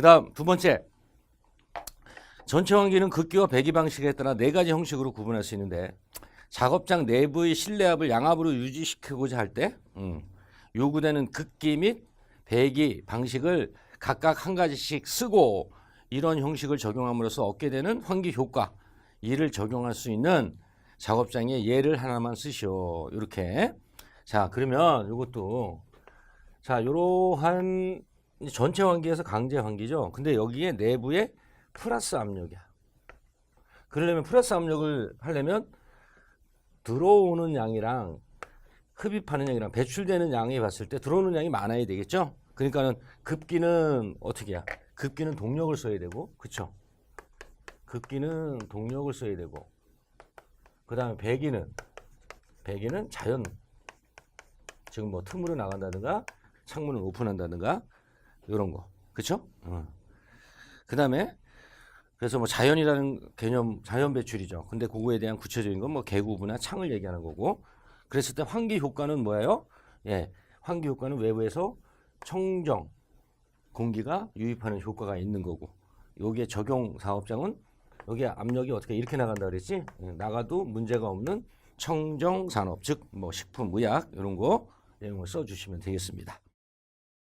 그 다음 두 번째 전체 환기는 극기와 배기 방식에 따라 네 가지 형식으로 구분할 수 있는데 작업장 내부의 실내압을 양압으로 유지시키고자 할때 음, 요구되는 극기 및 배기 방식을 각각 한 가지씩 쓰고 이런 형식을 적용함으로써 얻게 되는 환기 효과 이를 적용할 수 있는 작업장의 예를 하나만 쓰시오. 이렇게. 자, 그러면 이것도 자, 요러한 전체 환기에서 강제 환기죠. 근데 여기에 내부에 플러스 압력이야. 그러려면 플러스 압력을 하려면 들어오는 양이랑 흡입하는 양이랑 배출되는 양이 봤을 때 들어오는 양이 많아야 되겠죠. 그러니까는 급기는 어떻게 해야? 급기는 동력을 써야 되고, 그쵸? 급기는 동력을 써야 되고, 그 다음에 배기는 배기는 자연 지금 뭐 틈으로 나간다든가 창문을 오픈한다든가 이런 거 그쵸? 어. 그 다음에 그래서 뭐 자연이라는 개념 자연 배출이죠. 근데 그거에 대한 구체적인 건 뭐 개구부나 창을 얘기하는 거고 그랬을 때 환기 효과는 뭐예요? 예, 환기 효과는 외부에서 청정 공기가 유입하는 효과가 있는 거고 여기에 적용 사업장은 여기 압력이 어떻게 이렇게 나간다 그랬지? 예, 나가도 문제가 없는 청정 산업 즉 뭐 식품, 의약 이런 거 내용을 써 주시면 되겠습니다.